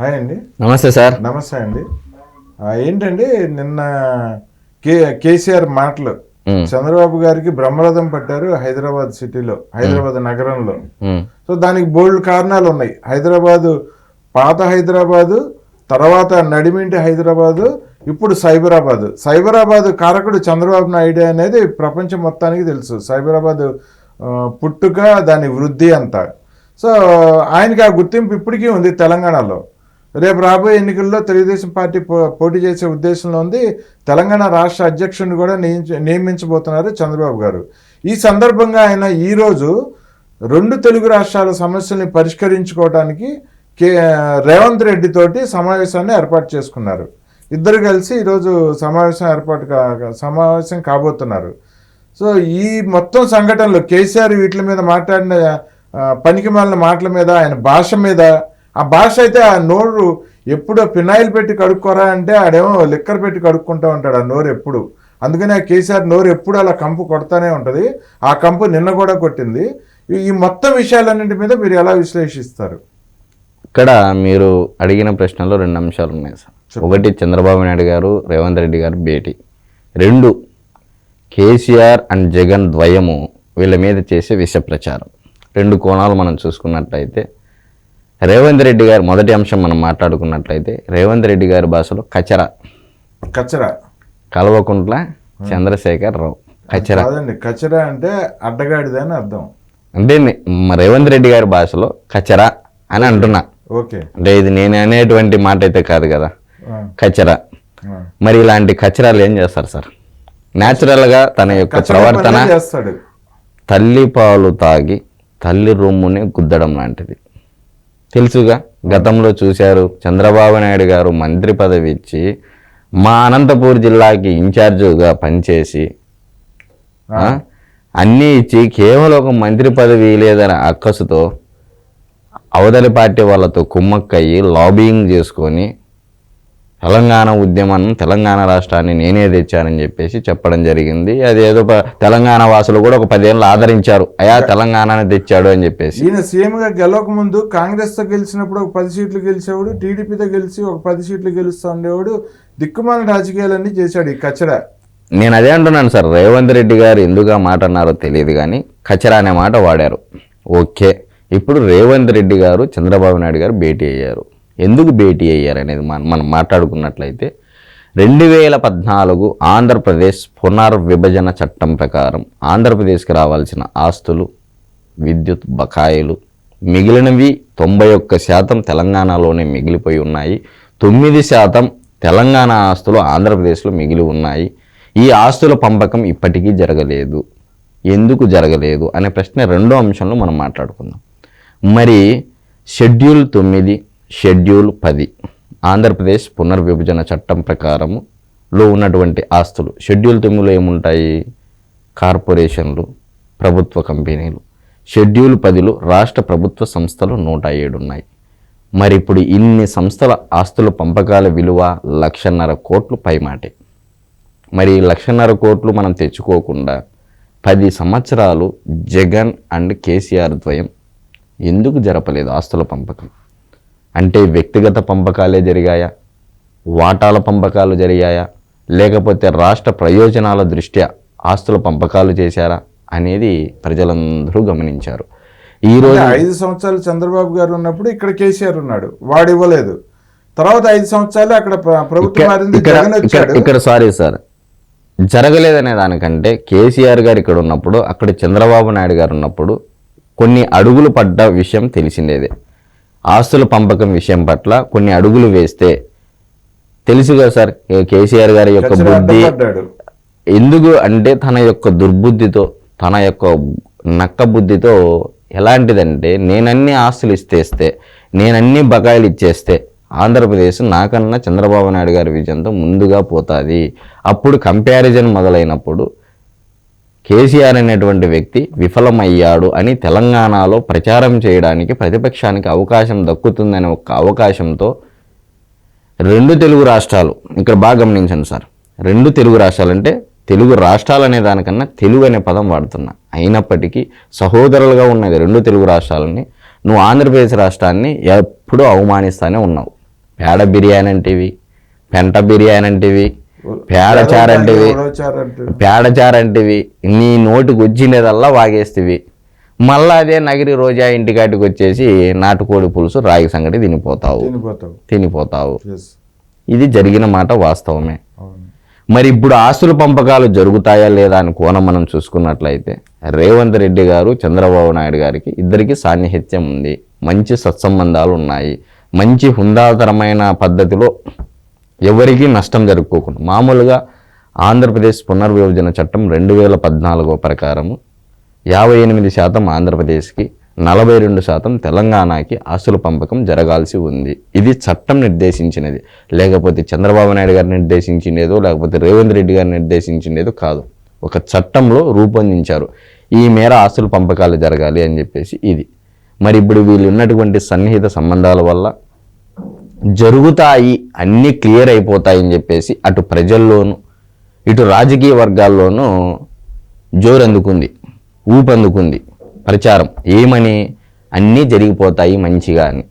Hi అండి. నమస్తే sir. నమస్తే అండి. ఏంటండి నిన్న కే కేసీఆర్ మాటలు. చంద్రబాబు గారికి బ్రహ్మరథం పట్టారు హైదరాబాద్ సిటీలో హైదరాబాద్ నగరంలో. సో దానికి బోల్డ్ కారణాలు ఉన్నాయి. హైదరాబాదు పాత హైదరాబాదు తర్వాత నడిమింటి హైదరాబాదు ఇప్పుడు సైబరాబాద్. సైబరాబాద్ కారకుడు చంద్రబాబు నాయుడు అనేది ప్రపంచం మొత్తానికి తెలుసు. సైబరాబాద్ పుట్టుక దాని వృద్ధి అంతా. సో ఆయనకి ఆ గుర్తింపు ఇప్పటికీ ఉంది తెలంగాణలో. రేపు రాబోయే ఎన్నికల్లో తెలుగుదేశం పార్టీ పో- పోటీ చేసే ఉద్దేశంలో ఉంది. తెలంగాణ రాష్ట్ర అధ్యక్షుడిని కూడా నియమించబోతున్నారు చంద్రబాబు గారు. ఈ సందర్భంగా ఆయన ఈరోజు రెండు తెలుగు రాష్ట్రాల సమస్యల్ని పరిష్కరించుకోవడానికి కే రేవంత్ రెడ్డితోటి సమావేశాన్ని ఏర్పాటు చేసుకున్నారు. ఇద్దరు కలిసి ఈరోజు సమావేశం ఏర్పాటు కా సమావేశం కాబోతున్నారు. సో ఈ మొత్తం సంఘటనలు కేసీఆర్ వీటి మీద మాట్లాడిన పనికి మాలిన మాటల మీద ఆయన భాష మీద ఆ భాష అయితే ఆ నోరు ఎప్పుడు ఫినాయిల్ పెట్టి కడుక్కోరా అంటే ఆడేమో లిక్కర్ పెట్టి కడుక్కుంటూ ఉంటాడు ఆ నోరు ఎప్పుడు. అందుకని ఆ కేసీఆర్ నోరు ఎప్పుడు అలా కంపు కొడతానే ఉంటుంది. ఆ కంపు నిన్న కూడా కొట్టింది. ఈ- మొత్తం విషయాలన్నింటి మీద మీరు ఎలా విశ్లేషిస్తారు? ఇక్కడ మీరు అడిగిన ప్రశ్నలో రెండు అంశాలు ఉన్నాయి సార్. ఒకటి చంద్రబాబు నాయుడు గారు రేవంత్ రెడ్డి గారు భేటీ. రెండు కేసీఆర్ అండ్ జగన్ ద్వయము వీళ్ళ మీద చేసే విష ప్రచారం రెండు కోణాలు మనం చూసుకున్నట్లయితే రేవంత్ రెడ్డి గారు మొదటి అంశం మనం మాట్లాడుకున్నట్లయితే రేవంత్ రెడ్డి గారి భాషలో కచర. కచరా. కల్వకుంట్ల చంద్రశేఖర్ రావు. కచర. కచరా అంటే అడ్డగాడిదే అని అర్థం. అంటే రేవంత్ రెడ్డి గారి భాషలో కచర అని అంటున్నా. ఓకే. అంటే ఇది నేను అనేటువంటి మాట అయితే కాదు కదా. కచర. మరి ఇలాంటి కచరాలు ఏం చేస్తారు సార్? న్యాచురల్గా తన యొక్క ప్రవర్తన తల్లి పాలు తాగి తల్లి రొమ్ముని గుద్దడం లాంటిది. తెలుసుగా గతంలో చూశారు చంద్రబాబు నాయుడు గారు మంత్రి పదవి ఇచ్చి మా అనంతపూర్ జిల్లాకి ఇన్ఛార్జిగా పనిచేసి అన్నీ ఇచ్చి కేవలం ఒక మంత్రి పదవి లేదని అక్కసుతో అవతలి పార్టీ వాళ్ళతో కుమ్మక్కయ్యి లాబింగ్ చేసుకొని తెలంగాణ ఉద్యమం తెలంగాణ రాష్ట్రాన్ని నేనే తెచ్చానని చెప్పేసి చెప్పడం జరిగింది. అది ఏదో తెలంగాణ వాసులు కూడా ఒక పదేళ్ళు ఆదరించారు. అయా తెలంగాణని తెచ్చాడు అని చెప్పేసి. ఈయన సీఎం గా గెలవక ముందు కాంగ్రెస్తో గెలిచినప్పుడు ఒక పది సీట్లు గెలిచేవాడు టీడీపీతో గెలిచి ఒక పది సీట్లు గెలుస్తూ ఉండేవాడు. దిక్కుమాల రాజకీయాలన్నీ చేశాడు ఈ కచ్చరా నేను అదే అంటున్నాను సార్ రేవంత్ రెడ్డి గారు ఎందుకు మాట అన్నారో తెలియదు కానీ కచరా అనే మాట వాడారు. ఓకే ఇప్పుడు రేవంత్ రెడ్డి గారు చంద్రబాబు నాయుడు గారు భేటీ అయ్యారు. ఎందుకు భేటీ అయ్యారు అనేది మనం మనం మాట్లాడుకున్నట్లయితే రెండు వేల పద్నాలుగు ఆంధ్రప్రదేశ్ పునర్విభజన చట్టం ప్రకారం ఆంధ్రప్రదేశ్కి రావాల్సిన ఆస్తులు విద్యుత్ బకాయిలు మిగిలినవి తొంభై ఒక్క శాతం తెలంగాణలోనే మిగిలిపోయి ఉన్నాయి. తొమ్మిది శాతం తెలంగాణ ఆస్తులు ఆంధ్రప్రదేశ్లో మిగిలి ఉన్నాయి. ఈ ఆస్తుల పంపకం ఇప్పటికీ జరగలేదు. ఎందుకు జరగలేదు అనే ప్రశ్న రెండో అంశంలో మనం మాట్లాడుకుందాం. మరి షెడ్యూల్ తొమ్మిది షెడ్యూల్ పది. ఆంధ్రప్రదేశ్ పునర్విభజన చట్టం ప్రకారము లో ఉన్నటువంటి ఆస్తులు షెడ్యూల్ తొమ్మిదిలో ఏముంటాయి? కార్పొరేషన్లు ప్రభుత్వ కంపెనీలు. షెడ్యూల్ పదిలో రాష్ట్ర ప్రభుత్వ సంస్థలు నూట ఏడు ఉన్నాయి మరి ఇప్పుడు ఇన్ని సంస్థల ఆస్తుల పంపకాల విలువ లక్షన్నర కోట్లు పైమాటే. మరి లక్షన్నర కోట్లు మనం తెచ్చుకోకుండా పది సంవత్సరాలు జగన్ అండ్ కేసీఆర్ ద్వయం ఎందుకు జరపలేదు ఆస్తుల పంపకం? అంటే వ్యక్తిగత పంపకాలే జరిగాయా? వాటాల పంపకాలు జరిగాయా? లేకపోతే రాష్ట్ర ప్రయోజనాల దృష్ట్యా ఆస్తుల పంపకాలు చేశారా? అనేది ప్రజలందరూ గమనించారు. ఈరోజు అంటే ఐదు సంవత్సరాలు చంద్రబాబు గారు ఉన్నప్పుడు ఇక్కడ కేసీఆర్ ఉన్నాడు వాడు ఇవ్వలేదు. తర్వాత ఐదు సంవత్సరాలు అక్కడ ప్ర- ప్రభుత్వం ఇక్కడ సారీ సార్. జరగలేదనే దానికంటే కేసీఆర్ గారు ఇక్కడ ఉన్నప్పుడు అక్కడ చంద్రబాబు నాయుడు గారు ఉన్నప్పుడు కొన్ని అడుగులు పడ్డ విషయం తెలిసిందేదే. ఆస్తుల పంపకం విషయం పట్ల కొన్ని అడుగులు వేస్తే తెలుసుగా సార్ ఏ కేసీఆర్ గారి యొక్క బుద్ధి ఎందుకు అంటే తన యొక్క దుర్బుద్ధితో తన యొక్క నక్క బుద్ధితో ఎలాంటిదంటే నేనన్ని ఆస్తులు ఇస్తేస్తే నేనన్ని బకాయిలు ఇచ్చేస్తే ఆంధ్రప్రదేశ్ నాకన్నా చంద్రబాబు నాయుడు గారి విజయంతో ముందుగా పోతుంది. అప్పుడు కంపారిజన్ మొదలైనప్పుడు కేసీఆర్ అనేటువంటి వ్యక్తి విఫలమయ్యాడు అని తెలంగాణలో ప్రచారం చేయడానికి ప్రతిపక్షానికి అవకాశం దక్కుతుందనే ఒక అవకాశంతో రెండు తెలుగు రాష్ట్రాలు ఇక్కడ బాగా గమనించండి సార్ రెండు తెలుగు రాష్ట్రాలు అంటే తెలుగు రాష్ట్రాలు అనే దానికన్నా తెలుగు అనే పదం వాడుతున్నా. అయినప్పటికీ సహోదరులుగా ఉన్నది రెండు తెలుగు రాష్ట్రాలని నువ్వు ఆంధ్రప్రదేశ్ రాష్ట్రాన్ని ఎప్పుడూ అవమానిస్తానే ఉన్నావు. పేడ బిర్యానీ అంటేవి పెంట బిర్యానీ అంటేవి పేడచారు అంటివి ఉలవచారు అంటివి. పేడచారు అంటివి నీ నోటికి వచ్చినదల్లా వాగేస్తివి. మళ్ళా అదే నగిరి రోజా ఇంటికాటికి వచ్చేసి నాటుకోడి పులుసు రాగి సంగటి తినిపోతావు. తినిపోతావు. ఇది జరిగిన మాట వాస్తవమే. మరి ఇప్పుడు ఆస్తుల పంపకాలు జరుగుతాయా లేదా అని కోణం మనం చూసుకున్నట్లయితే రేవంత్ రెడ్డి గారు చంద్రబాబు నాయుడు గారికి ఇద్దరికి సాన్నిహిత్యం ఉంది. మంచి సత్సంబంధాలు ఉన్నాయి. మంచి హుందాతరమైన పద్ధతిలో ఎవరికీ నష్టం జరుపుకోకుండా. మామూలుగా ఆంధ్రప్రదేశ్ పునర్విభజన చట్టం రెండు వేల పద్నాలుగో ప్రకారము యాభై ఎనిమిది శాతం ఆంధ్రప్రదేశ్కి నలభై రెండు శాతం తెలంగాణకి ఆస్తుల పంపకం జరగాల్సి ఉంది. ఇది చట్టం నిర్దేశించినది. లేకపోతే చంద్రబాబు నాయుడు గారు నిర్దేశించినదో లేకపోతే రేవంత్ రెడ్డి గారు నిర్దేశించినదో కాదు. ఒక చట్టంలో రూపొందించారు. ఈ మేర ఆస్తుల పంపకాలు జరగాలి అని చెప్పేసి ఇది. మరి ఇప్పుడు వీళ్ళు ఉన్నటువంటి సన్నిహిత సంబంధాల వల్ల జరుగుతాయి అన్నీ క్లియర్ అయిపోతాయి అని చెప్పేసి అటు ప్రజల్లోనూ ఇటు రాజకీయ వర్గాల్లోనూ జోరందుకుంది ఊపందుకుంది ప్రచారం. ఏమని? అన్నీ జరిగిపోతాయి మంచిగా అని.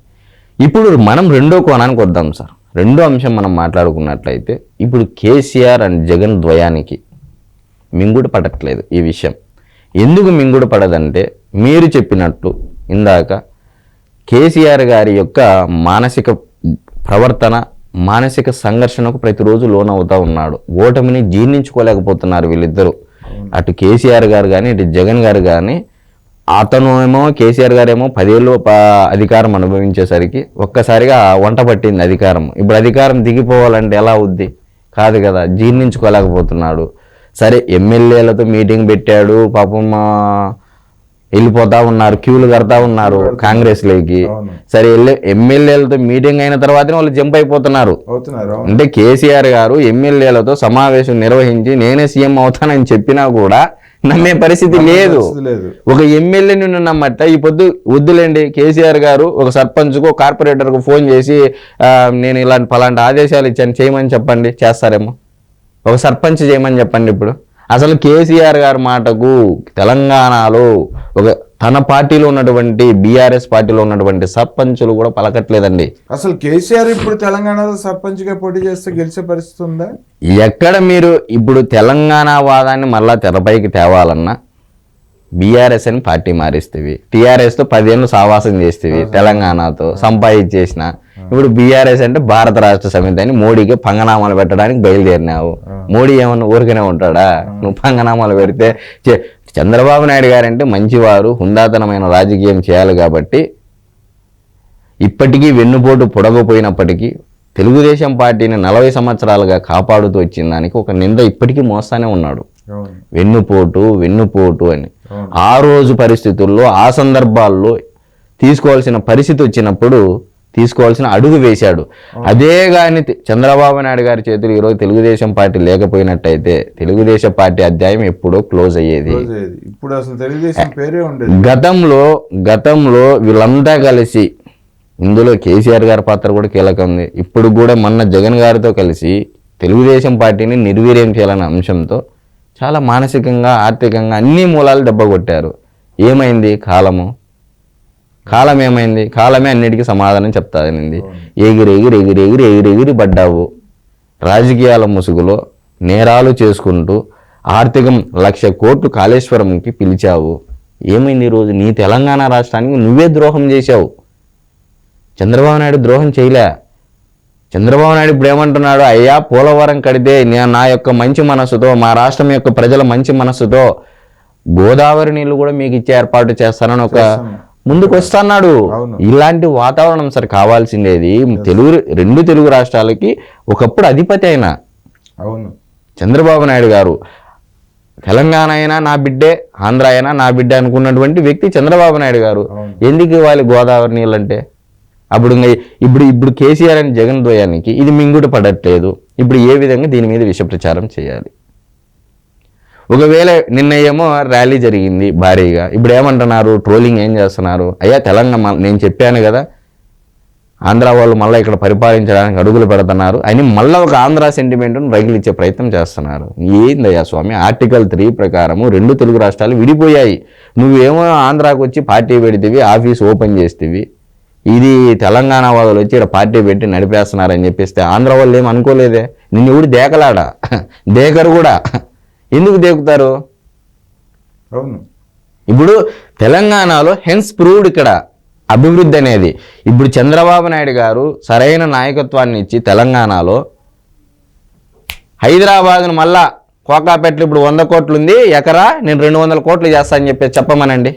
ఇప్పుడు మనం రెండో కోణానికి వద్దాం సార్. రెండో అంశం మనం మాట్లాడుకున్నట్లయితే ఇప్పుడు కేసీఆర్ అండ్ జగన్ ద్వయానికి మింగుడు పడట్లేదు ఈ విషయం. ఎందుకు మింగుడు పడదంటే మీరు చెప్పినట్లు ఇందాక కేసీఆర్ గారి యొక్క మానసిక ప్రవర్తన మానసిక సంఘర్షణకు ప్రతిరోజు లోనవుతా ఉన్నాడు. ఓటమిని జీర్ణించుకోలేకపోతున్నారు వీళ్ళిద్దరూ. అటు కేసీఆర్ గారు కానీ ఇటు జగన్ గారు కానీ అతను ఏమో కేసీఆర్ గారేమో పదేళ్ళు అధికారం అనుభవించేసరికి ఒక్కసారిగా వంట పట్టింది అధికారం. ఇప్పుడు అధికారం దిగిపోవాలంటే ఎలా అవుద్ది? కాదు కదా జీర్ణించుకోలేకపోతున్నాడు. సరే ఎమ్మెల్యేలతో మీటింగ్ పెట్టాడు పాపం వెళ్ళిపోతా ఉన్నారు క్యూలు కడతా ఉన్నారు కాంగ్రెస్లోకి అవును. సరే వెళ్ళి ఎమ్మెల్యేలతో మీటింగ్ అయిన తర్వాతనే వాళ్ళు జంప్ అయిపోతున్నారు. అంటే కేసీఆర్ గారు ఎమ్మెల్యేలతో సమావేశం నిర్వహించి నేనే సీఎం అవుతానని చెప్పినా కూడా నమ్మే పరిస్థితి లేదు. ఒక ఎమ్మెల్యే నిన్ను నమ్మట ఈ పొద్దు వద్దులేండి కేసీఆర్ గారు ఒక సర్పంచ్కు కార్పొరేటర్కు ఫోన్ చేసి నేను ఇలాంటి పలాంటి ఆదేశాలు ఇచ్చాను చేయమని చెప్పండి చేస్తారేమో? ఒక సర్పంచ్ చేయమని చెప్పండి ఇప్పుడు. అసలు కేసీఆర్ గారి మాటకు తెలంగాణలో ఒక తన పార్టీలో ఉన్నటువంటి బీఆర్ఎస్ పార్టీలో ఉన్నటువంటి సర్పంచులు కూడా పలకట్లేదండి. అసలు కేసీఆర్ ఇప్పుడు తెలంగాణలో సర్పంచ్గా పోటీ చేస్తే గెలిచే పరిస్థితి ఉందా? ఎక్కడ మీరు ఇప్పుడు తెలంగాణ వాదాన్ని మళ్ళా తెరపైకి తేవాలన్నా బీఆర్ఎస్ అని పార్టీ మారిస్తేవి టీఆర్ఎస్తో పదేళ్ళు సావాసం చేస్తేవి తెలంగాణతో సంపాదించేసిన ఇప్పుడు బీఆర్ఎస్ అంటే భారత రాష్ట్ర సమితి అని మోడీకి పంగనామాలు పెట్టడానికి బయలుదేరినావు. మోడీ ఏమన్నా ఊరికనే ఉంటాడా? నువ్వు పంగనామాలు పెడితే చంద్రబాబు నాయుడు గారంటే మంచివారు హుందాతనమైన రాజకీయం చేయాలి కాబట్టి ఇప్పటికీ వెన్నుపోటు పొడగపోయినప్పటికీ తెలుగుదేశం పార్టీని నలభై సంవత్సరాలుగా కాపాడుతూ వచ్చిన దానికి ఒక నింద ఇప్పటికీ మోస్తానే ఉన్నాడు. వెన్నుపోటు వెన్నుపోటు అని. ఆ రోజు పరిస్థితుల్లో ఆ సందర్భాల్లో తీసుకోవాల్సిన పరిస్థితి వచ్చినప్పుడు తీసుకోవాల్సిన అడుగు వేశాడు. అదే కానీ చంద్రబాబు నాయుడు గారి చేతులు ఈరోజు తెలుగుదేశం పార్టీ లేకపోయినట్టయితే తెలుగుదేశం పార్టీ అధ్యాయం ఎప్పుడో క్లోజ్ అయ్యేది. ఇప్పుడు అసలు తెలుగుదేశం పేరే ఉండేది. గతంలో గతంలో వీళ్ళంతా కలిసి ఇందులో కేసీఆర్ గారి పాత్ర కూడా కీలకం ఉంది ఇప్పుడు కూడా మొన్న జగన్ గారితో కలిసి తెలుగుదేశం పార్టీని నిర్వీర్యం చేయాలనే అంశంతో చాలా మానసికంగా ఆర్థికంగా అన్ని మూలాలు దెబ్బ కొట్టారు. ఏమైంది? కాలము. కాలం ఏమైంది కాలమే అన్నిటికీ సమాధానం చెప్తానింది ఎగిరి ఎగిరి ఎగిరి ఎగిరి ఎగిరి ఎగిరి పడ్డావు. రాజకీయాల ముసుగులో నేరాలు చేసుకుంటూ ఆర్థికం లక్ష కోట్లు కాళేశ్వరంకి పిలిచావు. ఏమైంది ఈరోజు నీ తెలంగాణ రాష్ట్రానికి నువ్వే ద్రోహం చేశావు. చంద్రబాబు నాయుడు ద్రోహం చేయలే. చంద్రబాబు నాయుడు ఇప్పుడు ఏమంటున్నాడు? అయ్యా పోలవరం కడితే నేను నా యొక్క మంచి మనస్సుతో మా రాష్ట్రం యొక్క ప్రజల మంచి మనస్సుతో గోదావరి నీళ్ళు కూడా మీకు ఇచ్చే ఏర్పాటు చేస్తానని ఒక ముందుకు వస్తున్నాడు. ఇలాంటి వాతావరణం సరే కావాల్సిండేది తెలుగు రెండు తెలుగు రాష్ట్రాలకి ఒకప్పుడు అధిపతి అయినా అవును. చంద్రబాబు నాయుడు గారు తెలంగాణ అయినా నా బిడ్డే ఆంధ్ర అయినా నా బిడ్డ అనుకున్నటువంటి వ్యక్తి చంద్రబాబు నాయుడు గారు. ఎందుకు ఇవ్వాలి గోదావరి నీళ్ళంటే? అప్పుడు ఇంకా ఇప్పుడు ఇప్పుడు కేసీఆర్ అని జగన్ ద్వయానికి ఇది మింగుడు పడట్లేదు. ఇప్పుడు ఏ విధంగా దీని మీద విష ప్రచారం చేయాలి? ఒకవేళ నిన్న ఏమో ర్యాలీ జరిగింది భారీగా. ఇప్పుడు ఏమంటున్నారు? ట్రోలింగ్ ఏం చేస్తున్నారు? అయ్యా తెలంగాణ నేను చెప్పాను కదా ఆంధ్ర వాళ్ళు మళ్ళీ ఇక్కడ పరిపాలించడానికి అడుగులు పెడుతున్నారు. అని మళ్ళీ ఒక ఆంధ్ర సెంటిమెంట్ను రగిలిచ్చే ప్రయత్నం చేస్తున్నారు. ఏందయ్యా స్వామి? ఆర్టికల్ త్రీ ప్రకారము రెండు తెలుగు రాష్ట్రాలు విడిపోయాయి. నువ్వేమో ఆంధ్రాకు వచ్చి పార్టీ పెడితేవి ఆఫీస్ ఓపెన్ చేస్తేవి. ఇది తెలంగాణ వాళ్ళు వచ్చి ఇక్కడ పార్టీ పెట్టి నడిపేస్తున్నారని చెప్పిస్తే ఆంధ్ర వాళ్ళు ఏం అనుకోలేదే? నిన్ను ఎవడు దేకలాడా? దేకరు కూడా. ఎందుకు దేకుతారు? అవును. ఇప్పుడు తెలంగాణలో హెన్స్ ప్రూవ్డ్ ఇక్కడ అభివృద్ధి అనేది. ఇప్పుడు చంద్రబాబు నాయుడు గారు సరైన నాయకత్వాన్ని ఇచ్చి తెలంగాణలో హైదరాబాద్ను మళ్ళా కోకాపేటలో ఇప్పుడు వంద కోట్లు ఉంది ఎకరా నేను రెండు వందల కోట్లు చేస్తా అని చెప్పి చెప్పమనండి.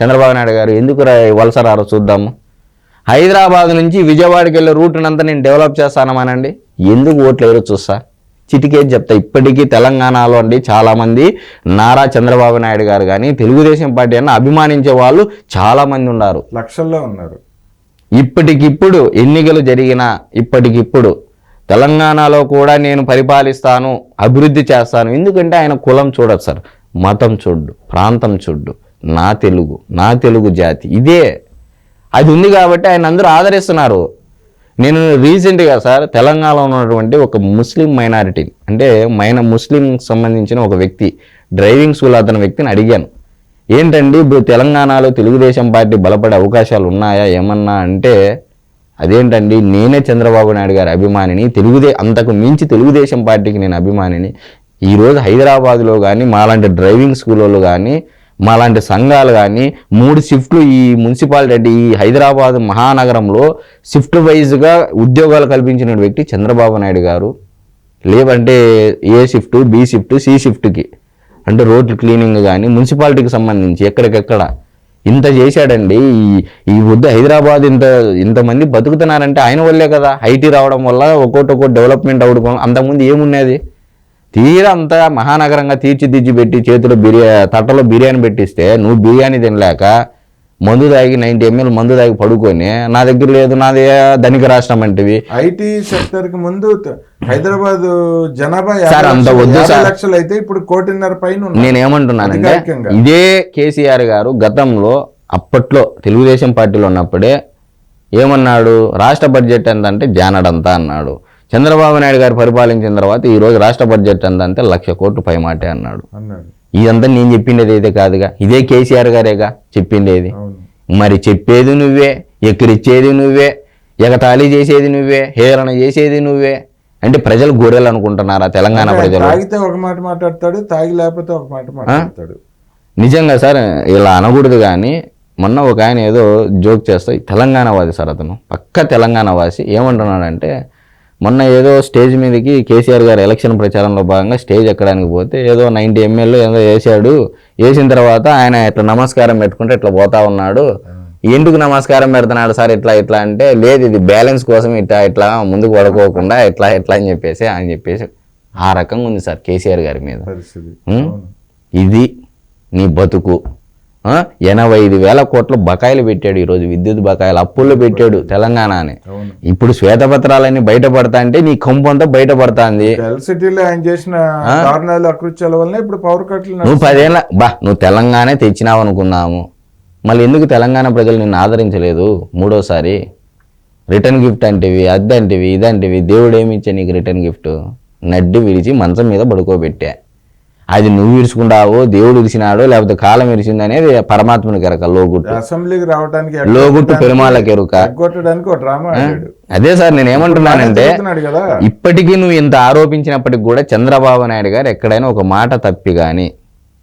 చంద్రబాబు నాయుడు గారు ఎందుకు వలస రారో చూద్దాము. హైదరాబాద్ నుంచి విజయవాడకి వెళ్ళే రూట్ని నేను డెవలప్ చేస్తానమానండి. ఎందుకు ఓట్లు ఎవరో చూస్తా. చిటికేది చెప్తా. ఇప్పటికీ తెలంగాణలో అండి చాలామంది నారా చంద్రబాబు నాయుడు గారు కానీ తెలుగుదేశం పార్టీ అన్న అభిమానించే వాళ్ళు చాలామంది ఉన్నారు. లక్షల్లో ఉన్నారు. ఇప్పటికిప్పుడు ఎన్నికలు జరిగిన ఇప్పటికిప్పుడు తెలంగాణలో కూడా నేను పరిపాలిస్తాను అభివృద్ధి చేస్తాను. ఎందుకంటే ఆయన కులం చూడదు సార్. మతం చూడ్డు ప్రాంతం చూడ్డు. నా తెలుగు నా తెలుగు జాతి. ఇదే. అది ఉంది కాబట్టి ఆయన అందరూ ఆదరిస్తున్నారు. నేను రీసెంట్గా సార్ తెలంగాణలో ఉన్నటువంటి ఒక ముస్లిం మైనారిటీ అంటే మైన ముస్లిం సంబంధించిన ఒక వ్యక్తి డ్రైవింగ్ స్కూల్ అతని వ్యక్తిని అడిగాను. ఏంటండి ఇప్పుడు తెలంగాణలో తెలుగుదేశం పార్టీ బలపడే అవకాశాలు ఉన్నాయా ఏమన్నా అంటే అదేంటండి నేనే చంద్రబాబు నాయుడు గారి అభిమానిని తెలుగుదే అంతకు మించి తెలుగుదేశం పార్టీకి నేను అభిమానిని ఈరోజు హైదరాబాద్లో కానీ మాలాంటి డ్రైవింగ్ స్కూల్లో కానీ మాలాంటి సంఘాలు కానీ మూడు షిఫ్ట్లు ఈ మున్సిపాలిటీ అంటే ఈ హైదరాబాద్ మహానగరంలో షిఫ్ట్ వైజ్గా ఉద్యోగాలు కల్పించిన వ్యక్తి చంద్రబాబు నాయుడు గారు. లేవంటే A shift B shift C షిఫ్ట్కి. అంటే రోడ్లు క్లీనింగ్ కానీ మున్సిపాలిటీకి సంబంధించి ఎక్కడికెక్కడ. ఇంత చేశాడండి. ఈ ఈ వద్దు హైదరాబాద్ ఇంత ఇంతమంది బతుకుతున్నారంటే ఆయన వల్లే కదా. ఐటీ రావడం వల్ల ఒక్కోటి ఒక్కోటి డెవలప్మెంట్ అవడం అంతకుముందు ఏమున్నది? తీరా అంత మహానగరంగా తీర్చిదిద్ది పెట్టి చేతిలో బిర్యా తట్టలో బిర్యానీ పెట్టిస్తే నువ్వు బిర్యానీ తినలేక మందు తాగి నైంటీ ఎంఎల్ మందు తాగి పడుకొని నా దగ్గర లేదు నాది ధనిక రాష్ట్రం అంటివి ఐటీ సెక్టర్కి ముందు హైదరాబాద్ జనాభా సార్, అంత వద్దు. లక్షలు అయితే ఇప్పుడు కోటిన్నర పైన. నేనేమంటున్నానంటే అధికారికంగా. ఇదే కేసీఆర్ గారు గతంలో అప్పట్లో తెలుగుదేశం పార్టీలో ఉన్నప్పుడే ఏమన్నాడు రాష్ట్ర బడ్జెట్ ఎంత అంటే జానడంతా అన్నాడు చంద్రబాబు నాయుడు గారు పరిపాలించిన తర్వాత ఈ రోజు రాష్ట్ర బడ్జెట్ అంటే లక్ష కోట్లు పైమాటే అన్నాడు. అన్నాడు. ఇదంతా నేను చెప్పిండేది అయితే కాదుగా. ఇదే కేసీఆర్ గారేగా చెప్పిండేది. మరి చెప్పేది నువ్వే ఎక్కిరిచ్చేది నువ్వే ఎగతాళి చేసేది నువ్వే హేళన చేసేది నువ్వే. అంటే ప్రజలు గొర్రెలు అనుకుంటున్నారా తెలంగాణ ప్రజలు? తాగితే ఒక మాట మాట్లాడతాడు తాగి లేకపోతే ఒక మాట మాట్లాడతాడు. నిజంగా సార్ ఇలా అనకూడదు కానీ మొన్న ఒక ఆయన ఏదో జోక్ చేస్తా తెలంగాణ వాసి సార్ అతను పక్క తెలంగాణ వాసి ఏమంటున్నాడంటే మొన్న ఏదో స్టేజ్ మీదకి కేసీఆర్ గారు ఎలక్షన్ ప్రచారంలో భాగంగా స్టేజ్ ఎక్కడానికి పోతే ఏదో నైంటీ ఎంఎల్ ఏదో వేసాడు. వేసిన తర్వాత ఆయన ఇట్లా నమస్కారం పెట్టుకుంటే ఇట్లా పోతా ఉన్నాడు. ఎందుకు నమస్కారం పెడుతున్నాడు సార్ ఇట్లా ఇట్లా అంటే లేదు ఇది బ్యాలెన్స్ కోసం ఇట్లా ఇట్లా ముందుకు పడుకోకుండా ఇట్లా ఇట్లా అని చెప్పేసి అని చెప్పేసి ఆ రకంగా ఉంది సార్ కేసీఆర్ గారి మీద. ఇది నీ బతుకు? ఎనభై ఐదు వేల కోట్ల బకాయిలు పెట్టాడు ఈరోజు విద్యుత్ బకాయిలు అప్పుల్లో పెట్టాడు తెలంగాణ అని ఇప్పుడు శ్వేతపత్రాలన్నీ బయటపడతా అంటే నీ కంపు అంతా బయటపడుతుంది. సిటీలో ఆయన చేసిన దారుణాలు అకృత్యాల వల్ల ఇప్పుడు పవర్ కట్లు నువ్వు పదేళ్ళ బా నువ్వు తెలంగాణ తెచ్చినావు అనుకున్నాము. మళ్ళీ ఎందుకు తెలంగాణ ప్రజలు నిన్ను ఆదరించలేదు? మూడోసారి. రిటర్న్ గిఫ్ట్ అంటివి అద్దంటివి ఇదంటివి. దేవుడు ఏమి ఇచ్చా నీకు రిటర్న్ గిఫ్ట్? నడ్డి విరిచి మంచం మీద పడుకోబెట్టా. అది నువ్వు విరుచుకుంటావో దేవుడు విరిచినాడో లేకపోతే కాలం విరిచింది అనేది పరమాత్మనికి ఎరక లోగుట్టు. అసెంబ్లీకి రావడానికి లోగుట్టు పెరుమాళ్ళకి ఎరుక. ఆడాడు. అదే సార్ నేను ఏమంటున్నానంటే ఇప్పటికీ నువ్వు ఇంత ఆరోపించినప్పటికి కూడా చంద్రబాబు నాయుడు గారు ఎక్కడైనా ఒక మాట తప్పి కానీ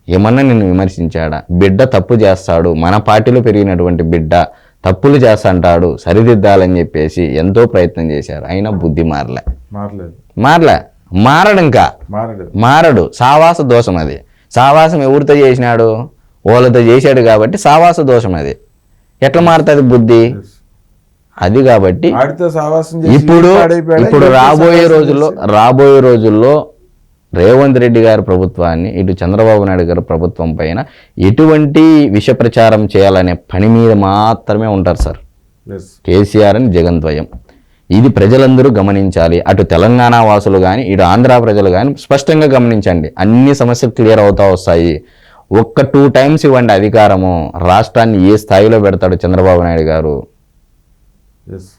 ఏమన్నా నిన్ను విమర్శించాడా? బిడ్డ తప్పు చేస్తాడు మన పార్టీలో పెరిగినటువంటి బిడ్డ తప్పులు చేస్తాంటాడు సరిదిద్దాలని చెప్పేసి ఎంతో ప్రయత్నం చేశారు. అయినా బుద్ధి మారలే. మారలేదు. మారలే. మారడు ఇంకా మారడు. మారడు. సావాస దోషం అది. సావాసం ఎవరితో చేసినాడు? వాళ్ళతో చేశాడు కాబట్టి సావాస దోషం అది. ఎట్లా మారుతుంది బుద్ధి? అది కాబట్టి ఇప్పుడు? ఇప్పుడు రాబోయే రోజుల్లో రాబోయే రోజుల్లో రేవంత్ రెడ్డి గారి ప్రభుత్వాన్ని ఇటు చంద్రబాబు నాయుడు గారి ప్రభుత్వం పైన ఎటువంటి విష ప్రచారం చేయాలనే పని మీద మాత్రమే ఉంటారు సార్. కేసీఆర్ అని జగన్ ద్వయం. ఇది ప్రజలందరూ గమనించాలి. అటు తెలంగాణ వాసులు కానీ ఇటు ఆంధ్ర ప్రజలు కానీ స్పష్టంగా గమనించండి. అన్ని సమస్యలు క్లియర్ అవుతా వస్తాయి. ఒక్క టూ టైమ్స్ ఇవ్వండి అధికారము. రాష్ట్రాన్ని ఏ స్థాయిలో పెడతాడు చంద్రబాబు నాయుడు గారు.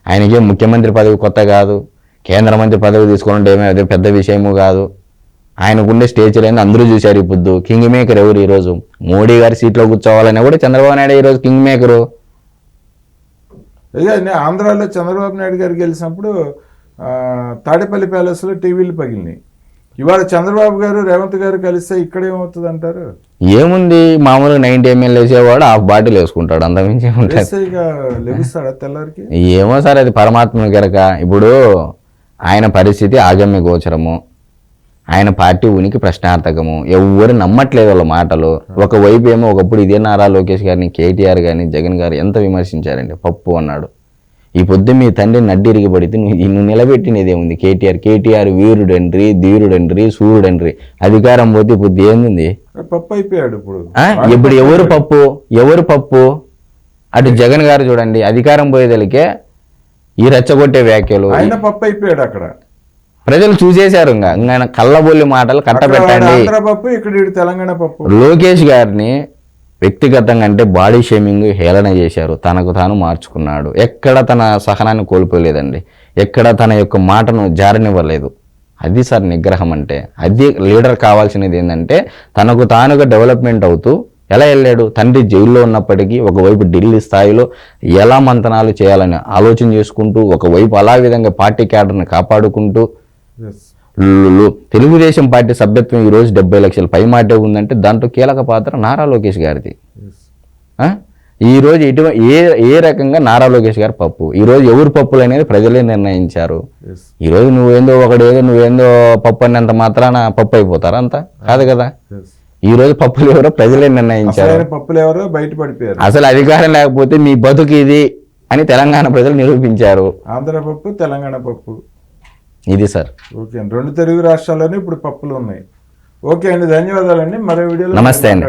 ఆయనకి ముఖ్యమంత్రి పదవి కొత్త కాదు. కేంద్ర మంత్రి పదవి తీసుకుంటే ఏమీ అదే పెద్ద విషయము కాదు. ఆయనకుండే స్టేచర్ ఏంది అందరూ చూశారు పొద్దు. కింగ్ మేకర్ ఎవరు ఈరోజు? మోడీ గారి సీట్లో కూర్చోవాలని కూడా చంద్రబాబు నాయుడు ఈరోజు కింగ్ మేకరు. అయ్యా నే- ఆంధ్రాలో చంద్రబాబు నాయుడు గారు గెలిచినప్పుడు ఆ, తాడేపల్లి ప్యాలెస్లో టీవీలు పగిలినాయి. ఇవాళ చంద్రబాబు గారు రేవంత్ గారు కలిస్తే ఇక్కడ ఏమవుతుంది అంటారు ఏముంది? మామూలుగా నైన్టీ ఎంఎల్ వేసేవాడు హాఫ్ బాటిల్ వేసుకుంటాడు అంతమించి లెగుస్తాడా తెల్లారికి? ఏమో సార్ అది పరమాత్మ గనక ఇప్పుడు ఆయన పరిస్థితి ఆగమ్య గోచరము. ఆయన పార్టీ ఉనికి ప్రశ్నార్థకము. ఎవరు నమ్మట్లేదు వాళ్ళ మాటలు. ఒకవైపు ఏమో ఒకప్పుడు ఇదే నారా లోకేష్ గారిని కేటీఆర్ గారిని జగన్ గారు ఎంత విమర్శించారండి పప్పు అన్నాడు. ఈ పొద్దు మీ తండ్రి నడ్డిరిగి పడితే నువ్వు నువ్వు నిలబెట్టినది ఏముంది కేటీఆర్ కేటీఆర్ వీరుడండ్రి ధీరుడండ్రి సూర్యుడండ్రి అధికారం పోతే ఇప్పుడు ఏంది పప్పు అయిపోయాడు ఇప్పుడు? ఇప్పుడు ఎవరు పప్పు? ఎవరు పప్పు? అటు జగన్ గారు చూడండి అధికారం పోయేదలికే ఈ రెచ్చగొట్టే వ్యాఖ్యలు. ఆయన పప్పు అయిపోయాడు అక్కడ. ప్రజలు చూసేశారు ఇంకా. ఇంకా ఆయన కళ్ళబొల్లి మాటలు కట్టబెట్టండి ఇక్కడ తెలంగాణ పప్పు. లోకేష్ గారిని వ్యక్తిగతంగా అంటే బాడీ షేమింగ్ హేళన చేశారు. తనకు తాను మార్చుకున్నాడు. ఎక్కడ తన సహనాన్ని కోల్పోలేదండి. ఎక్కడ తన యొక్క మాటను జారనివ్వలేదు. అది సార్ నిగ్రహం అంటే. అది లీడర్ కావాల్సినది ఏంటంటే తనకు తానుగా డెవలప్మెంట్ అవుతూ ఎలా వెళ్ళాడు? తండ్రి జైల్లో ఉన్నప్పటికీ ఒకవైపు ఢిల్లీ స్థాయిలో ఎలా మంతనాలు చేయాలని ఆలోచన చేసుకుంటూ ఒకవైపు అలా విధంగా పార్టీ క్యాడర్ని కాపాడుకుంటూ తెలుగుదేశం పార్టీ సభ్యత్వం ఈ రోజు డెబ్బై లక్షల. పై మాటే ఉందంటే దాంట్లో కీలక పాత్ర నారా లోకేష్ గారిది. Yes. ఆ? ఈ రోజు ఇటు ఏ ఏ రకంగా నారా లోకేష్ గారి పప్పు? ఈ రోజు ఎవరు పప్పులు అనేది ప్రజలే నిర్ణయించారు. Yes. ఈ రోజు నువ్వేందో ఒకడు ఏదో నువ్వేందో పప్పు అన్నంత మాత్రాన పప్పు అయిపోతారా అంతా. కాదు కదా. ఈ రోజు పప్పులు ఎవరో ప్రజలే నిర్ణయించారు. పప్పులు ఎవరో బయట పడిపోయారు. అసలు అధికారం లేకపోతే మీ బతుకు ఇది అని తెలంగాణ ప్రజలు నిరూపించారు. ఆంధ్ర పప్పు తెలంగాణ పప్పు. ఇది సార్. ఓకే అండి. రెండు తెలుగు రాష్ట్రాల్లోనే ఇప్పుడు పప్పులు ఉన్నాయి. ఓకే అండి ధన్యవాదాలండి. మరో వీడియోలో నమస్తే అండి.